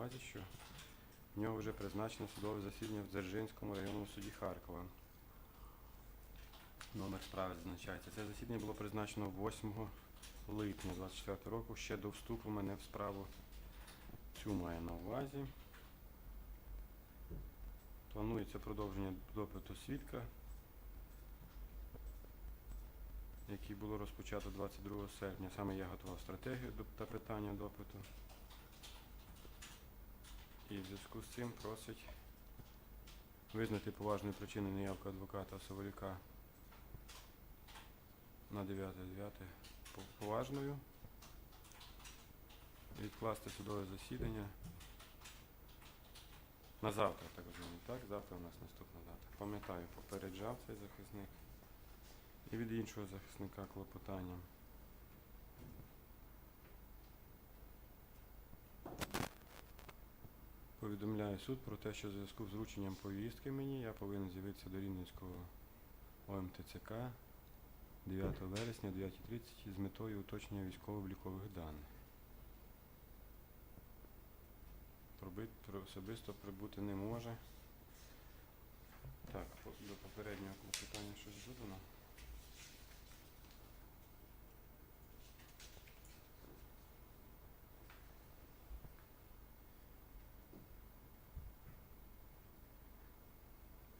увазі, що в нього вже призначено судове засідання в Дзержинському районному суді Харкова. Номер справи зазначається. Це засідання було призначено 8 липня 24 року, ще до вступу мене в справу. Цю маю на увазі. Планується продовження допиту свідка, який було розпочато 22 серпня. Саме я готував стратегію та питання допиту. І в зв'язку з цим просить визнати поважною причиною неявку адвоката Саволюка на 9.9 по- поважною. Відкласти судове засідання на завтра, так розумію, так? Завтра у нас наступна дата. Пам'ятаю, попереджав цей захисник. І від іншого захисника клопотання. Повідомляю суд про те, що в зв'язку з врученням повістки мені я повинен з'явитися до Рівненського ОМТЦК 9 вересня 9.30 з метою уточнення військово-облікових даних. Пробит, про- особисто прибути не може. Так, до попереднього клопотання щось додано.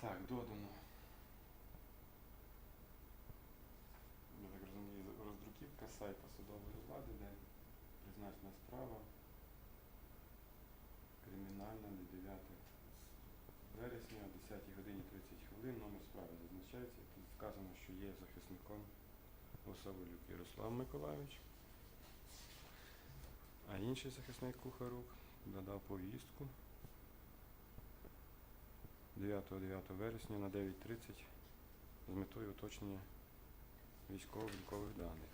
Так, додано. Я так розумію, роздруківка сайту судової влади, де призначена справа кримінальна на 9 вересня о 10 годині 30 хвилин. Номер справи зазначається. Тут вказано, що є захисником Осаволюк Ярослав Миколайович. А інший захисник Кухарук додав повістку 9-9 вересня на 9.30 з метою уточнення військово-облікових даних.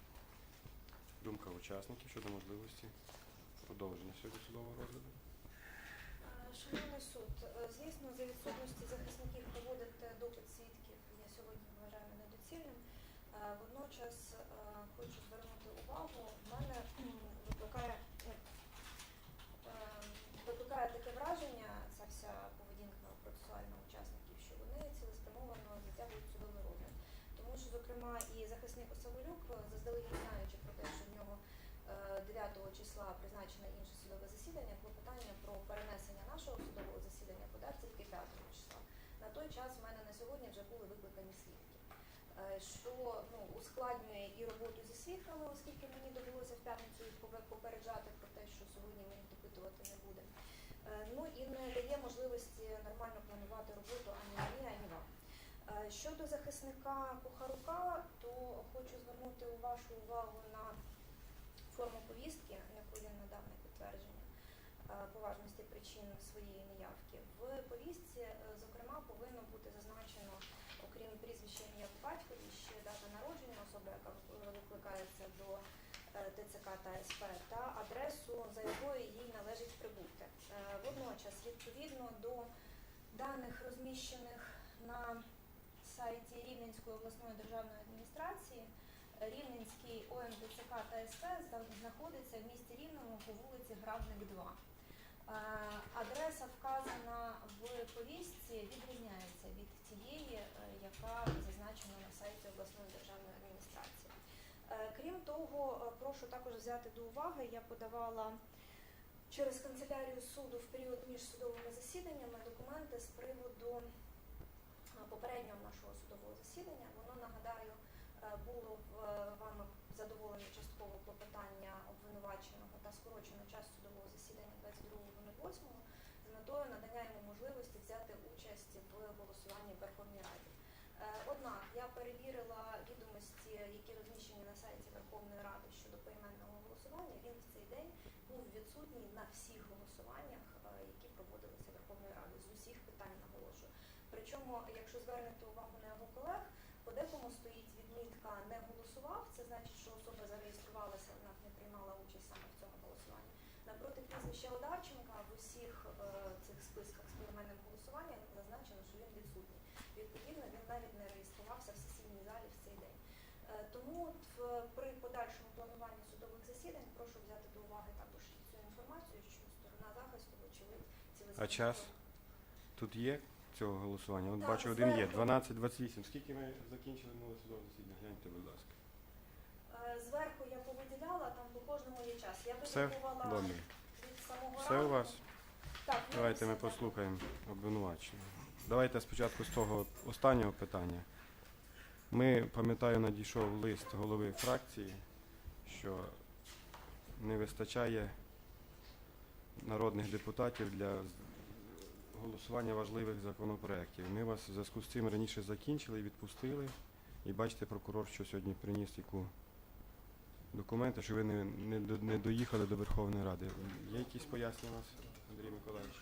Думка учасників щодо можливості продовження сьогодні судового розгляду. Шановний суд, е, звісно, за відсутності захисників проводити допит свідків я сьогодні вважаю недоцільним. Е, Водночас е, хочу звернути увагу, в мене м, викликає, ну, е, викликає таке враження, ця вся поведінка процесуальна учасників, що вони цілеспрямовано затягують судовий розгляд. Тому що, зокрема, і захисник Осаволюк, е, заздалегідь знаючи про те, що в нього е, 9 числа призначено інше судове засідання, клопотання про перенесення нашого судового засідання подар тільки 5 числа. На той час в мене на сьогодні вже були викликані свідки, е, що ну, ускладнює і роботу зі свідками, оскільки мені довелося в п'ятницю попереджати про те, що сьогодні ми їх допитувати не будемо. Е, Ну і не дає можливості нормально планувати роботу ані мені, ані вам. Е, Щодо захисника Кухарука, то хочу звернути вашу увагу на форму повістки, яку він надав на підтвердження е, поважності причин своєї неявки. В повістці, е, зокрема, повинно бути зазначено, окрім прізвища ім'я батькові, ще дата народження особи, яка е, викликається до е, ТЦК та СП, та адресу, за якою їй належить прибути. Е, Водночас, відповідно до даних розміщених на сайті Рівненської обласної державної адміністрації, Рівненський ОМДЦК та СП знаходиться в місті Рівному по вулиці Грабник 2. Е, Адреса вказана в повістці відрізняється від тієї, е, яка зазначена на сайті обласної державної адміністрації. Е, Крім того, прошу також взяти до уваги, я подавала через канцелярію суду в період між судовими засіданнями документи з приводу попереднього нашого судового засідання. Воно нагадаю е, було в- вами задоволено частково клопотання обвинуваченого та скорочено час судового засідання 22.08 з метою надання йому можливості взяти участь в голосуванні в Верховній Раді. Е, Однак я перевірила відомості, які розміщені на сайті Верховної Ради щодо поіменного голосування. Він в цей день був відсутній на всіх голосуваннях, е, які проводилися Верховною Радою з усіх питань наголошую. Причому, якщо звернете увагу на його колег, по декому стоїть відмітка не голосував. Це значить, що особа зареєструвалася, однак не приймала участь саме в цьому голосуванні. Напроти прізвища Одарченка в усіх е, цих списках з поіменним голосуванням зазначено, що він відсутній. Відповідно, він навіть не реєструвався в сесійній залі в цей день. Е, Тому в- при подальшому плануванні судових засідань прошу взяти до уваги також цю інформацію, що сторона захисту, вочевидь, А час? Тут є цього голосування? От бачу, один є. зверху. 12.28. Скільки ми закінчили минуле судове засідання? Гляньте, будь ласка. Е, Зверху я повиділяла, там по кожному є час. Я Все? видрукувала Добре. від самого Все у ранку. вас? Так, Давайте ми так. послухаємо обвинувачення. Давайте спочатку з того останнього питання. Ми, пам'ятаю, надійшов лист голови фракції, що не вистачає народних депутатів для голосування важливих законопроєктів. Ми вас в зв'язку з цим раніше закінчили і відпустили. І бачите, прокурор, що сьогодні приніс яку документи, що ви не, не, не доїхали до Верховної Ради. Є якісь пояснення у вас, Андрій Миколаївич?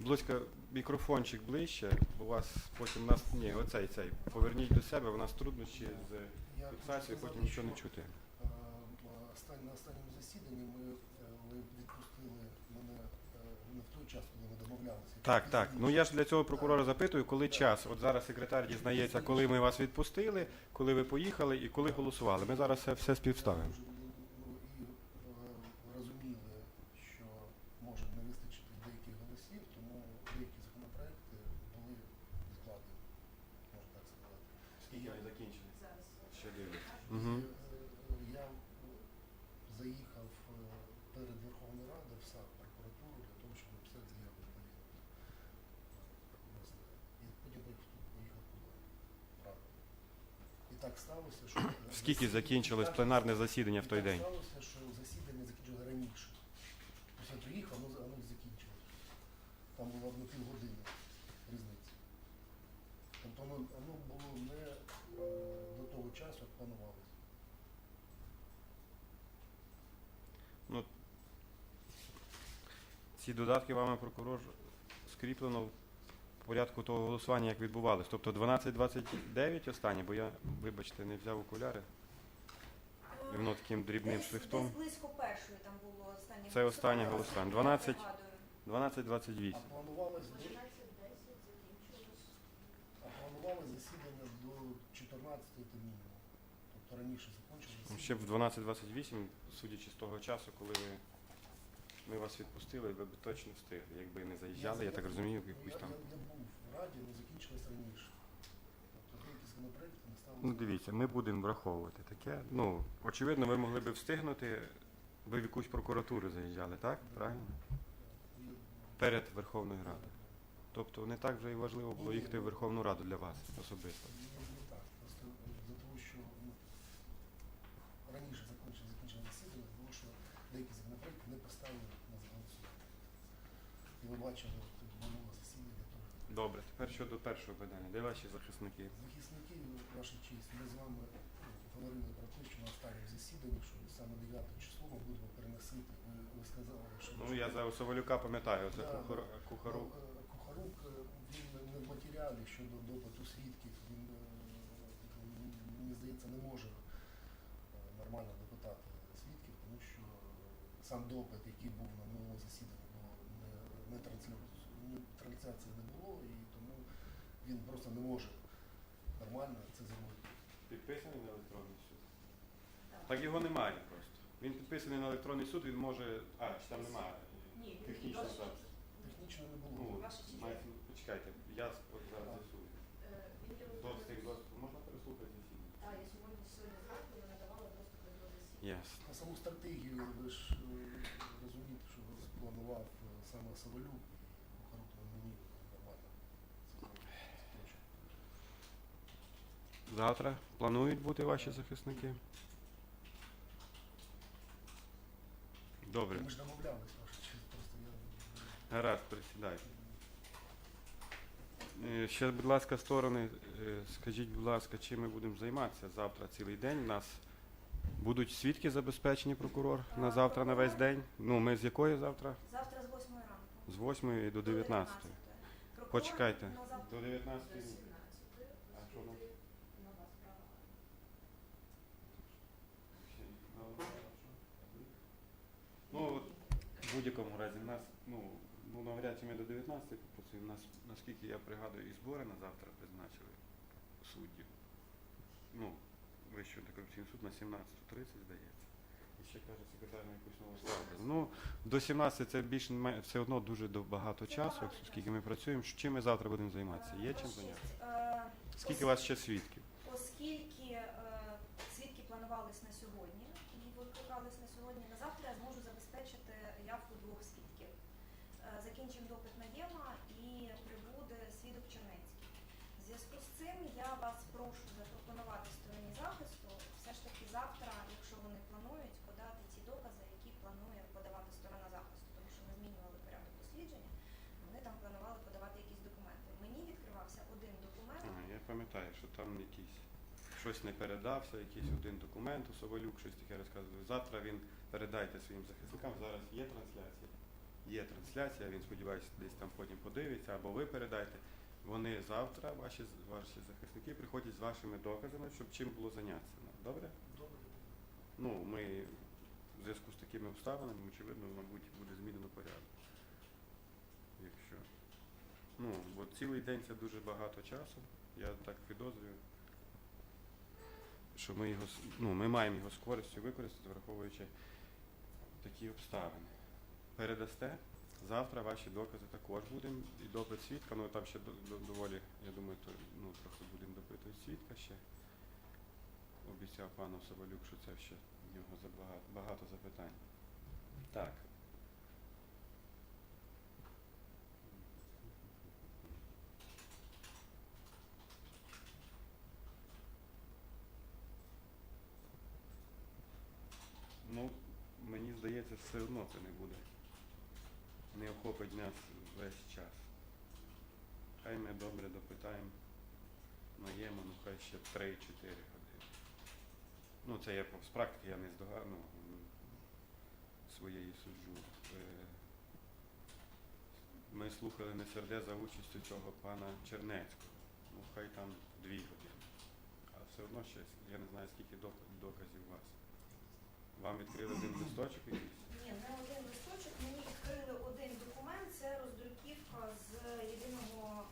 Близько мікрофончик ближче, у вас потім нас. Ні, оцей цей. Поверніть до себе, у нас труднощі з фіксацією, потім нічого не чути. е, На останньому засіданні ми е, відпустили не час, коли ми домовлялися. Так, так. Ну я ж для цього прокурора запитую, коли час. От зараз секретар дізнається, коли ми вас відпустили, коли ви поїхали і коли голосували. Ми зараз все, все співставимо. Дуже, ну, і е, розуміли, що може не вистачити деяких голосів, тому деякі законопроекти були відкладені, можна так сказати. Скільки вони закінчили? Ще. Угу. е, Я е, заїхав е, перед Верховною Радою в САП прокуратуру для того, щоб написати заяву відповідно. І потім поїхав тут, поїхав туди. Правда. І так сталося, що... Скільки закінчилось пленарне засідання в той день? Так сталося, що засідання закінчилось раніше. Тобто я приїхав, воно, воно закінчилось. Там було одну півгодини різниці. Тобто воно, воно було не е, до того часу, як планувалося. Ну, ці додатки вами прокурор скріплено порядку того голосування, як відбувалось. Тобто 12.29 останнє, бо я, вибачте, не взяв окуляри. І воно таким дрібним Десь- шрифтом. Десь близько першої там було останнє Це останнє голосування. голосування. Я 12. пригадую. 12.28. А планувалось, до, 12.10 а планувалось засідання до 14 то мінімум. Тобто раніше закінчилось. Ну, Ще в 12.28, судячи з того часу, коли ви, ми вас відпустили, ви б точно встигли. Якби не заїжджали, я так розумію, в якусь там. Я, був в Раді, але закінчилось раніше. Тобто деякі законопроекти не стали. Ну дивіться, ми будемо враховувати таке. Ну, очевидно, ви могли б встигнути. Ви в якусь прокуратуру заїжджали, так? Правильно? Перед Верховною Радою. Тобто не так вже і важливо було їхати в Верховну Раду для вас особисто. Ні, не так. Просто за того, що ну, раніше закінчили, закінчили засідання, тому що деякі законопроекти не поставили на голосування. І ви бачили, тут минуле засідання теж. Добре, тепер щодо першого питання. Де ваші захисники? Захисники, ваша честь, ми з вами ну, говорили про те, що на останньому засіданні, що саме 9 число ми будемо переносити. Ви, ви сказали, що Ну я за Совалюка пам'ятаю, за Да, Кухар... Кухарук. Ну, е, Кухарук, е, він не- не в матеріалі щодо допиту свідків, він, е, мені здається, не може е, нормально допитати свідків, тому що е, сам допит, який був на минулому засіданні, було не, не, трансляції не було, і тому він просто не може нормально це зробити. Підписаний на електронний суд. Так. Так його немає просто. Він підписаний на електронний суд, він може. А, чи там немає. Ні, Технічно ваша зараз. Технічно не Ну, було. Ваша честь. мається, почекайте, я от зараз з'ясую. Е, він Доступ. Можна переслухати засідання? Так, я сьогодні сьогодні зранку не надавала доступ до засідання. Yes. На саму стратегію ви ж е, розумієте, що спланував е, саме Кухарук на мені нормально. Завтра планують бути ваші захисники? Добре. Ми ж домовлялись, ваша просто я... Гаразд, присідайте. Е, Ще, будь ласка, сторони, е, скажіть, будь ласка, чим ми будемо займатися завтра цілий день? У нас будуть свідки забезпечені прокурор на завтра на весь день. Ну, ми з якої завтра? З 8 ранку. З 8 до 19. Почекайте. До 19. До 17, А що справа. Ну, от, в будь-якому разі, в нас, ну, ну, навряд чи ми до 19 попрацюємо. Нас, наскільки я пригадую, і збори на завтра призначили суддів. Ну, Вищий антикорупційний суд на 17.30, здається. Ще каже секретар на якусь нову ставку. Ну, до 17 це більш все одно дуже багато часу, скільки ми працюємо. Що- Чим ми завтра будемо займатися? Є чим зайнятися? е, Скільки у вас ще свідків? Оскільки е, свідки планувались на сьогодні і викликались на сьогодні, на завтра я зможу забезпечити явку двох свідків. Е, Закінчимо допит Наєма і прибуде свідок Чернецький. В зв'язку з цим я вас прошу запропонувати стороні захисту все ж таки завтра, якщо вони планують, подати ті докази, які планує подавати сторона захисту, тому що ми змінювали порядок дослідження. Вони там планували подавати якісь документи. Мені відкривався один документ. Ага, я пам'ятаю, що там якийсь щось не передався, якийсь один документ у Соболюк, щось таке розказував. Завтра він передайте своїм захисникам. Зараз є трансляція. Є трансляція, він сподіваюся, десь там потім подивиться, або ви передайте. Вони завтра, ваші, ваші захисники, приходять з вашими доказами, щоб чим було зайнятися. Добре? Добре. Ну, ми в зв'язку з такими обставинами, очевидно, мабуть, буде змінено порядок. Ну, бо цілий день це дуже багато часу. Я так підозрюю, що ми його ну, ми маємо його з користю використати, враховуючи такі обставини. Передасте. Завтра ваші докази також будемо. І допит свідка, ну там ще до- до- доволі, я думаю, то, ну, трохи будемо допитувати свідка ще. Обіцяв пану Соболюк, що це ще в нього забагато, багато запитань. Так. Ну, мені здається, все одно це не буде. Не охопить нас весь час. Хай ми добре допитаємо. Наємо, ну хай ще 3-4 години. Ну, це я з практики я не здогадну своєї суджу. Е, Ми слухали не серде за участю цього пана Чернецького. Ну, хай там дві години. А все одно ще я не знаю, скільки доказів у вас. Вам відкрили один листочок якийсь? Ні, не один листочок. Мені відкрили один документ, це роздруківка з єдиного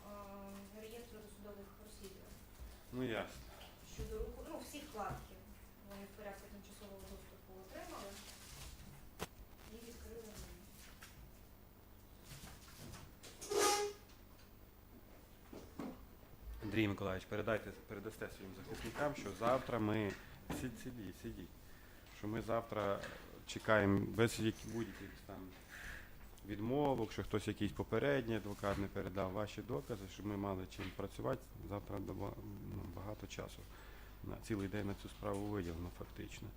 е, реєстру досудових розслідувань. Ну ясно. Щодо руху, ну всі вкладки вони в порядку тимчасового доступу отримали і відкрили мені. Андрій Миколаївич, передайте, передасте своїм захисникам, що завтра ми. Сидіть, сидіть, сидіть. Що ми завтра чекаємо без будь-яких там відмовок, що хтось якийсь попередній адвокат не передав ваші докази, щоб ми мали чим працювати. Завтра ну, багато часу. На цілий день на цю справу виділено фактично.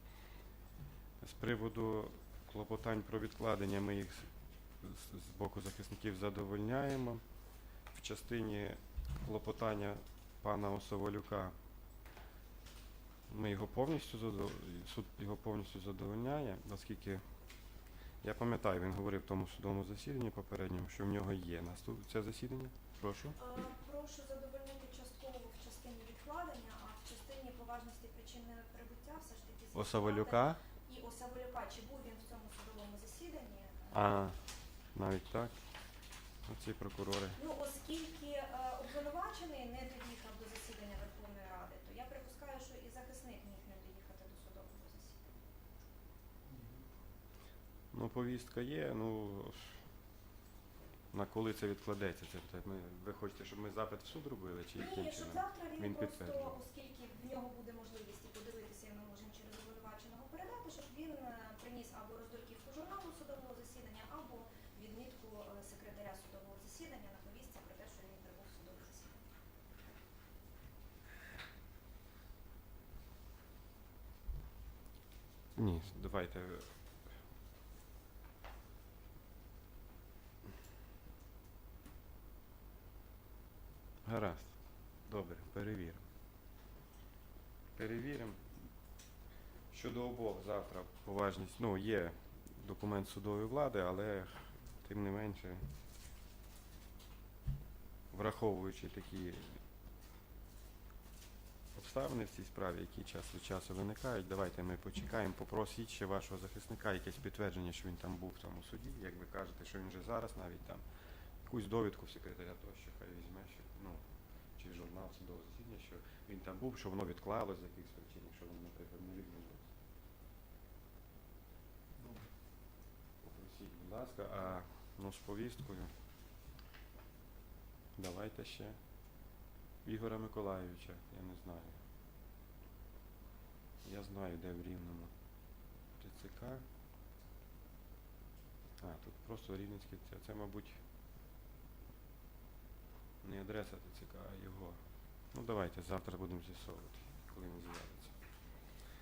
З приводу клопотань про відкладення ми їх з- з боку захисників задовольняємо. В частині клопотання пана Осоволюка ми його повністю задов... суд його повністю задовольняє, оскільки я пам'ятаю, він говорив в тому судовому засіданні попередньому, що в нього є наступ... це засідання. Прошу. Е, Прошу задовольнити частково в частині відкладення, а в частині поважності причини прибуття все ж таки. Осаволюка. і Осаволюка, чи був він в цьому судовому засіданні? А, навіть так. Оці прокурори. Ну, оскільки е, обвинувачений не доїхав до засідання Верховної Ради, то я припускаю, що і захисник міг не доїхати до судового засідання. Ну, повістка є, ну на коли це відкладеться? Це питання. ми, ви хочете, щоб ми запит в суд робили чи яким Ні, щоб чином? завтра він, Він просто, підтверджує. оскільки в нього буде можливість і подивитися, і ми можемо через обвинуваченого передати, щоб він е, приніс або роздруківку журналу судового засідання, або відмітку е, секретаря судового засідання на повістці про те, що він прибув в судове засідання. Ні, давайте. Гаразд. Добре, перевіримо. Перевіримо. Щодо обох завтра поважність. Ну, є документ судової влади, але тим не менше, враховуючи такі обставини в цій справі, які час від часу виникають. Давайте ми почекаємо, попросіть ще вашого захисника якесь підтвердження, що він там був в тому суді, як ви кажете, що він вже зараз навіть там якусь довідку в секретаря тощо хай візьме, що, ну, чи журнал судового засідання, що він там був, що воно відклалось з якихось причин, що воно, наприклад, не відбулося. Будь ласка, а ну з повісткою. Давайте ще. Ігоря Миколайовича, я не знаю. Я знаю, де в Рівному. ТЦК. А, тут просто Рівненський це, це, мабуть, не адреса ТЦК, а його. Ну давайте завтра будемо з'ясовувати, коли він з'явиться.